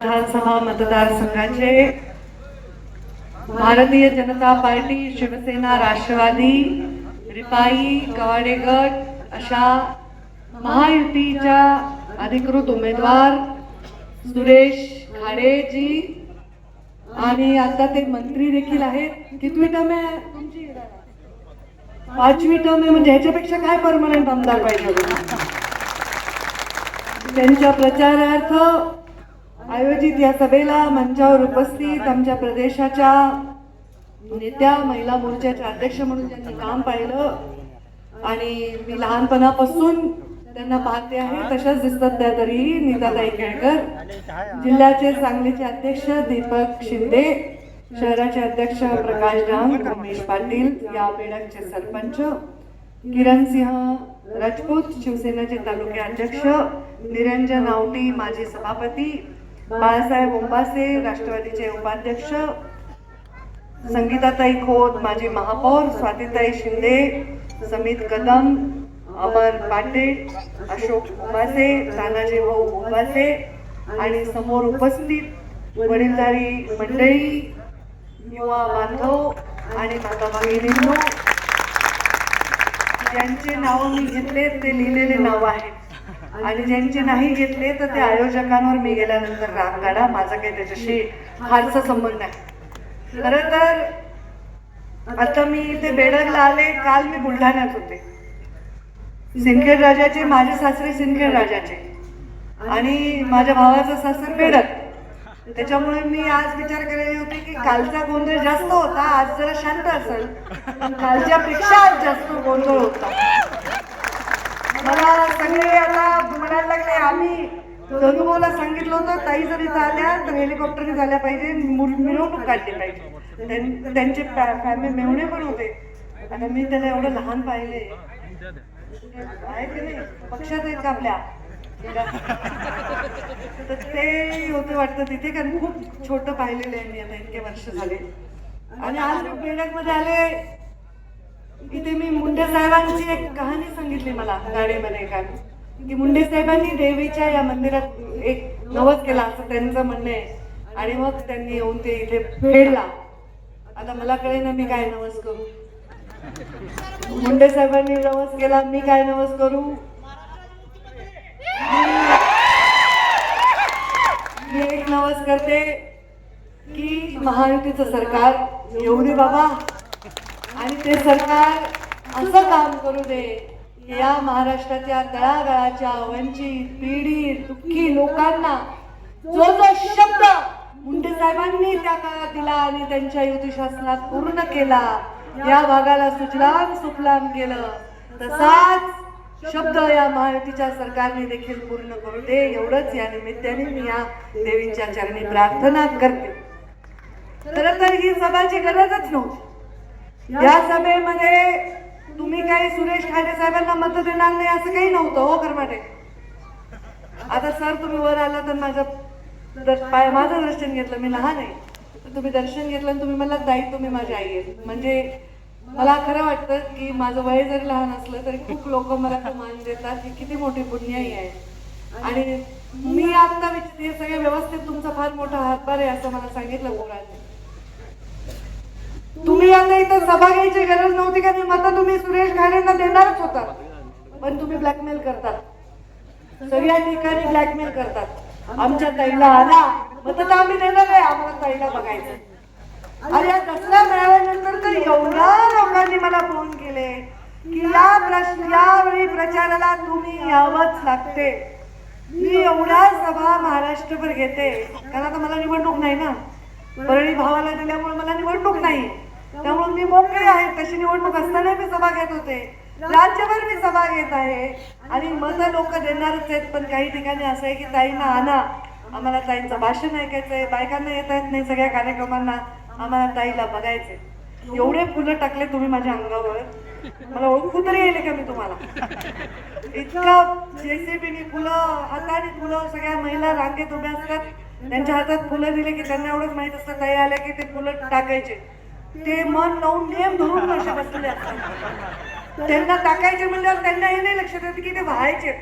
विधानसभा मतदारसंघाचे भारतीय जनता पार्टी शिवसेना राष्ट्रवादी रिपाई कवाडे गट अशा महायुतीच्या अधिकृत उमेदवार सुरेश खाडेजी आणि आता ते मंत्री देखील आहेत. कितवी टर्म आहे तुमची? पाचवी टर्म आहे. म्हणजे ह्याच्यापेक्षा काय परमनंट आमदार पाहिजे त्यांच्या प्रचारार्थ आयोजित या सभेला मंचावर उपस्थित आमच्या प्रदेशाच्या नेत्या महिला मोर्चाच्या अध्यक्ष म्हणून ज्यांनी काम पाहिलं आणि मी लहानपणापासून त्यांना पाहते आहे तशाच दिसतात त्या तरीही नीताताई केळकर जिल्ह्याचे सांगलीचे अध्यक्ष दीपक शिंदे शहराचे अध्यक्ष प्रकाश डांग रमेश पाटील या बेडकचे सरपंच किरण सिंह राजपूत शिवसेनेचे तालुके अध्यक्ष निरंजन आवटी माजी सभापती बाळासाहेब ओंबासे राष्ट्रवादीचे उपाध्यक्ष संगीताताई खोत माजी महापौर स्वातीताई शिंदे समित कदम अमर पाटे अशोक उमासे तानाजी भाऊ उंबासे आणि समोर उपस्थित वडीलधारी मंडळी युवा बांधव आणि माता भगिनींनो ज्यांचे नाव मी घेतले ते लिहिलेले नाव आहे. आणि ज्यांचे नाही घेतले तर ते आयोजकांवर मी गेल्यानंतर राग काढा. माझा काही त्याच्याशी फारसा संबंध नाही. खरं तर आता मी इथे बेडगला आले काल मी बुलढाण्यात होते. सिंदखेड राजाचे माझे सासरे सिंदखेड राजाचे. आणि माझ्या भावाचं सासर बेडक त्याच्यामुळे मी आज विचार करायला होते की कालचा गोंधळ जास्त होता आज जरा शांत असेल. पण कालच्या पेक्षा आज जास्त गोंधळ होता. मला सगळे आता म्हणायला लागले आम्ही. धनुभाऊला सांगितलं होतं ताई जर इथं आल्या तर हेलिकॉप्टरने झाल्या पाहिजे मिरवणूक काढली पाहिजे. त्यां- त्यांचे फॅमिली मेवणे पण होते. आणि मी त्याला एवढं लहान पाहिले. आहे की नाही? पक्षात आहेत का आपल्या? तर ते होते वाटतं तिथे कारण खूप छोटं पाहिलेलं आहे मी आता इतके वर्ष झाले. आणि आज मी बेडकमध्ये आले इथे मी मुंडे साहेबांची एक कहाणी सांगितली मला गाडीमध्ये काय की मुंडे साहेबांनी देवीच्या या मंदिरात एक नवस केला असं त्यांचं म्हणणं आहे. आणि मग त्यांनी येऊन ते इथे फेडला. आता मला कळे ना मी काय नवस करू. मुंडे साहेबांनी नवस केला मी काय नवस करू? मी एक नवस करते की महायुतीचं सरकार येऊ दे बाबा. आणि ते सरकार असं काम करू दे. या महाराष्ट्राच्या तळागाळाच्या वंचित पीडित दुःखी लोकांना जो जो शब्द मुंडे साहेबांनी त्या काळात दिला आणि त्यांच्या युती शासनात पूर्ण केला या भागाला सुजलाम सुफलाम केलं तसाच शब्द या महायुतीच्या सरकारने देखील पूर्ण करू दे एवढंच या निमित्ताने मी या देवींच्या चरणी प्रार्थना करते. खर तर ही सभाची गरजच नव्हती. या सभेमध्ये तुम्ही काही सुरेश खाडे साहेबांना मत देणार नाही असं काही नव्हतं हो करमाटे? आता सर तुम्ही वर आला तर माझं पाय माझं दर्शन घेतलं मी लहान आहे. तर तुम्ही दर्शन घेतलं आणि तुम्ही मला दाई तुम्ही माझी आई आहे. म्हणजे मला खरं वाटतं की माझं वय जरी लहान असलं तरी खूप लोक मला मान देतात ही किती मोठी पुण्याई आहे. आणि मी आता विच- हे सगळ्या व्यवस्थित तुमचा फार मोठा हातभार आहे असं मला सांगितलं कोणाने तुम्ही यांना इथं सभा घ्यायची गरज नव्हती का? मत तुम्ही सुरेश घाणेंना देणारच होता पण तुम्ही ब्लॅकमेल करतात. सगळ्या ठिकाणी ब्लॅकमेल करतात. आमच्या ताईला आला. मत तर आम्ही देणार आहे. आम्हाला ताईला बघायचं. अरे या दसरा मिळाल्यानंतर तर एवढ्या लोकांनी मला फोन केले की या प्रश्न यावेळी प्रचाराला तुम्ही यावंच लागते. मी एवढ्या सभा महाराष्ट्रभर घेते. कारण आता मला निवडणूक नाही ना. परळी भावाला दिल्यामुळे मला निवडणूक नाही. त्यामुळे मी मोकळे आहे. तशी निवडणूक असताना मी सभा घेत होते. राज्यभर मी सभा घेत आहे. आणि मत लोक देणारच आहेत पण काही ठिकाणी असं आहे की ताईंना आणा. आम्हाला ताईंचं भाषण ऐकायचंय बायकांना येता येत नाही सगळ्या कार्यक्रमांना. आम्हाला ताईला बघायचंय एवढे फुलं टाकले तुम्ही माझ्या अंगावर. मला ओळखू तरी येईल का मी तुम्हाला? इतकं जेसीबीनी फुलं हाताने फुलं सगळ्या महिला रांगेत उभ्या असतात. त्यांच्या हातात फुलं दिले की त्यांना एवढंच माहीत असतं. ताई आल्या की ते फुलं टाकायचे. ते मन लावून नियम धरून असे बसलेले असतात. त्यांना टाकायचे म्हणल्यावर त्यांना हे नाही लक्षात येत की ते व्हायचे.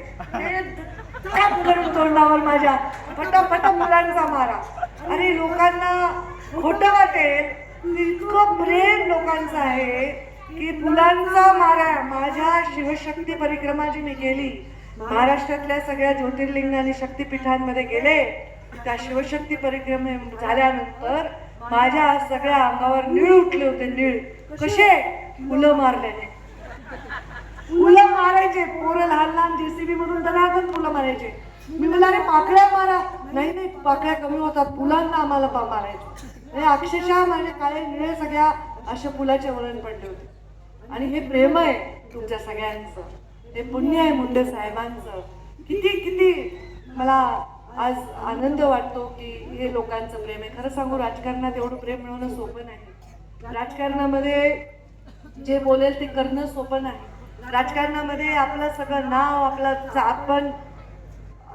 करून तोंडावर माझ्या. फटाफट मुलांचा मारा. आणि लोकांना खोटं वाटेल. इतकं प्रेम लोकांचं आहे की मुलांचा मारा. माझ्या शिवशक्ती परिक्रमा जी मी केली महाराष्ट्रातल्या सगळ्या ज्योतिर्लिंग आणि शक्तिपीठांमध्ये गेले. त्या शिवशक्ती परिक्रमे झाल्यानंतर माझ्या सगळ्या अंगावर निळ उठले होते निळ. कसे? फुलं मारल्याने फुलं मारायचे. पोरं लहान लहान जेसीबी मधून दनादन फुलं मारायचे. मी म्हणलं अरे पाकळ्या मारा. नाही नाही पाकळ्या कमी होतात. फुलांना आम्हाला पा मारायचे. अक्षरशः माझे काळे निळे सगळ्या अशा फुलाचे वळण पडले होते. आणि हे प्रेम आहे तुमच्या सगळ्यांचं. हे पुण्य आहे मुंडे साहेबांचं. किती किती? मला आज आनंद वाटतो की हे लोकांचं प्रेम आहे. खरं सांगू राजकारणात एवढं प्रेम मिळवणं सोपं नाही. राजकारणामध्ये जे बोलेल ते करणं सोपं नाही. राजकारणामध्ये आपलं सगळं नाव आपलं आपण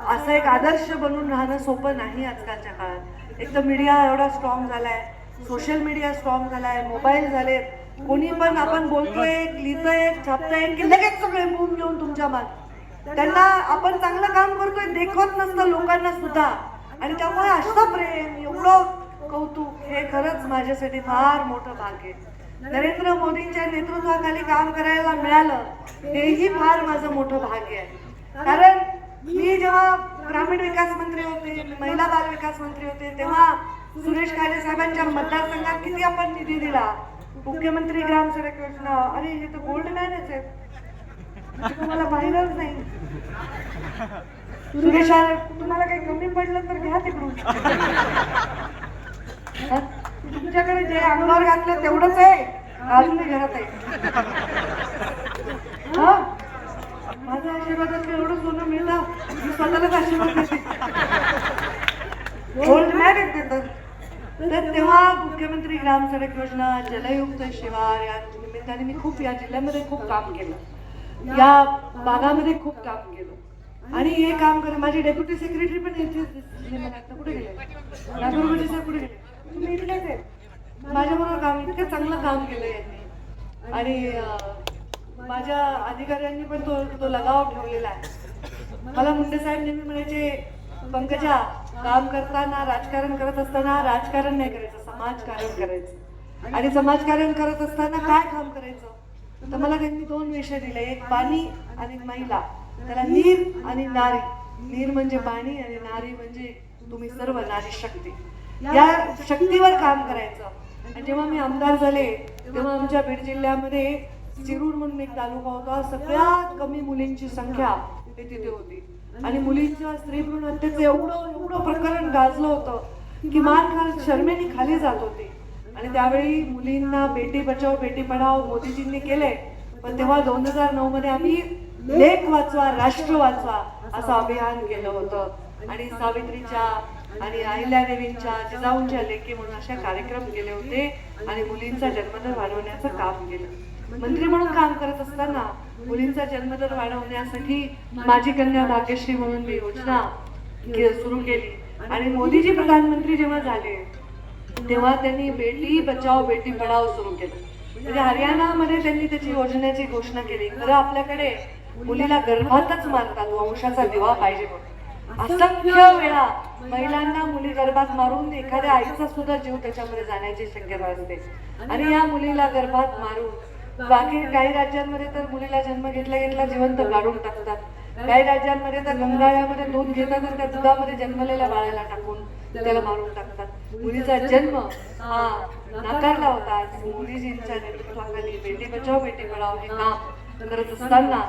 असं एक आदर्श बनून राहणं सोपं नाही आजकालच्या काळात. एक तर मीडिया एवढा स्ट्रॉंग झालाय सोशल मीडिया स्ट्रॉंग आहे मोबाईल झाले. कोणी पण आपण बोलतोय लिहितोय छापतोय की लगेच सगळे मूव घेऊन तुमच्या मागे. त्यांना आपण चांगलं काम करतोय देखवत नसतं लोकांना सुद्धा. आणि त्यामुळे असं प्रेम एवढं कौतुक हे खरंच माझ्यासाठी फार मोठं भाग आहे. नरेंद्र मोदींच्या नेतृत्वाखाली काम करायला मिळालं हेही फार माझं मोठं भाग्य आहे. कारण मी जेव्हा ग्रामीण विकास मंत्री होते महिला बाल विकास मंत्री होते तेव्हा सुरेश काळे साहेबांच्या मतदारसंघात किती आपण निधी दिला? मुख्यमंत्री ग्राम सडक योजना अरे हे तर गोल्ड मॅनच आहे. तुम्हाला पाहिलंच नाही. सुरेश सर, तुम्हाला काही कमी पडलं तर घ्या तिकडून? तुमच्याकडे जे अंगावर घातलं तेवढंच आहे. अजूनही घरात आहे. हा? माझ्या आशीर्वादात एवढं सोनं मिळलं मी स्वतःलाच आशीर्वाद देते. गोल्ड मॅरेज देतात तर. तेव्हा मुख्यमंत्री ग्राम सडक योजना जलयुक्त शिवार या निमित्ताने मी खूप या जिल्ह्यामध्ये खूप काम केलं. या भागामध्ये खूप काम केलं. आणि हे काम कर माझे डेप्युटी सेक्रेटरी पण इथे कुठे गेले? साहेब कुठे गेले? तुम्ही इथलेच आहेत माझ्याबरोबर काम इतकं चांगलं काम केलं यांनी. आणि माझ्या अधिकाऱ्यांनी पण तो तो लगाव ठेवलेला आहे. मला मुंडे साहेब नेहमी म्हणायचे पंकजा काम करताना राजकारण करत असताना राजकारण नाही करायचं समाजकारण करायचं. आणि समाजकारण करत असताना काय काम करायचं? तर मला त्यांनी दोन विषय दिले एक पाणी आणि महिला. त्याला नीर आणि नारी. नीर म्हणजे पाणी आणि नारी म्हणजे तुम्ही सर्व नारी शक्ती. या शक्तीवर काम करायचं. आणि जेव्हा मी आमदार झाले तेव्हा आमच्या बीड जिल्ह्यामध्ये चिरूर म्हणून एक तालुका होता. सगळ्यात कमी मुलींची संख्या तिथे होती. आणि मुलींच्या स्त्री भ्रूण हत्येचं एवढं एवढं प्रकरण गाजलं होतं की मान खाल शर्मेने खाली जात होती. आणि त्यावेळी मुलींना बेटी बचाव बेटी पढाव मोदीजींनी केले. पण तेव्हा दोन हजार नऊ मध्ये आम्ही लेख वाचवा राष्ट्र वाचवा असं अभियान केलं होतं. आणि सावित्रीच्या आणि अहिल्यादेवींच्या जिजाऊंच्या लेखी म्हणून अशा कार्यक्रम केले होते. आणि मुलींचा जन्मदर वाढवण्याचं काम केलं. मंत्री म्हणून काम करत असताना मुलींचा जन्मदर वाढवण्यासाठी माझी कन्या भाग्यश्री म्हणून मी योजना सुरू केली. आणि मोदीजी प्रधानमंत्री जेव्हा झाले तेव्हा त्यांनी बेटी बचाव बेटी पढाव सुरू केलं. म्हणजे हरियाणामध्ये त्यांनी त्याची योजनेची घोषणा केली. खरं आपल्याकडे मुलीला गर्भातच मारतात वंशाचा दिवा पाहिजे असंख्य वेळा महिलांना मुली गर्भात मारून एखाद्या आईचा सुद्धा जीव त्याच्यामध्ये जाण्याची शक्यता असते. आणि या मुलीला गर्भात मारून बाकी काही राज्यांमध्ये तर मुलीला जन्म घेतला घेतला जिवंत गाडून टाकतात. काही राज्यांमध्ये तर गंगाळ्यामध्ये दूध घेतात आणि त्या दुधामध्ये जन्मलेल्या बाळाला टाकून त्याला मारून टाकतात. मुलीचा जन्म हा नाकारला होता. आज मोदीजींच्या नेतृत्वाखाली बेटी बचाव बेटी पडाव हे काम करत असताना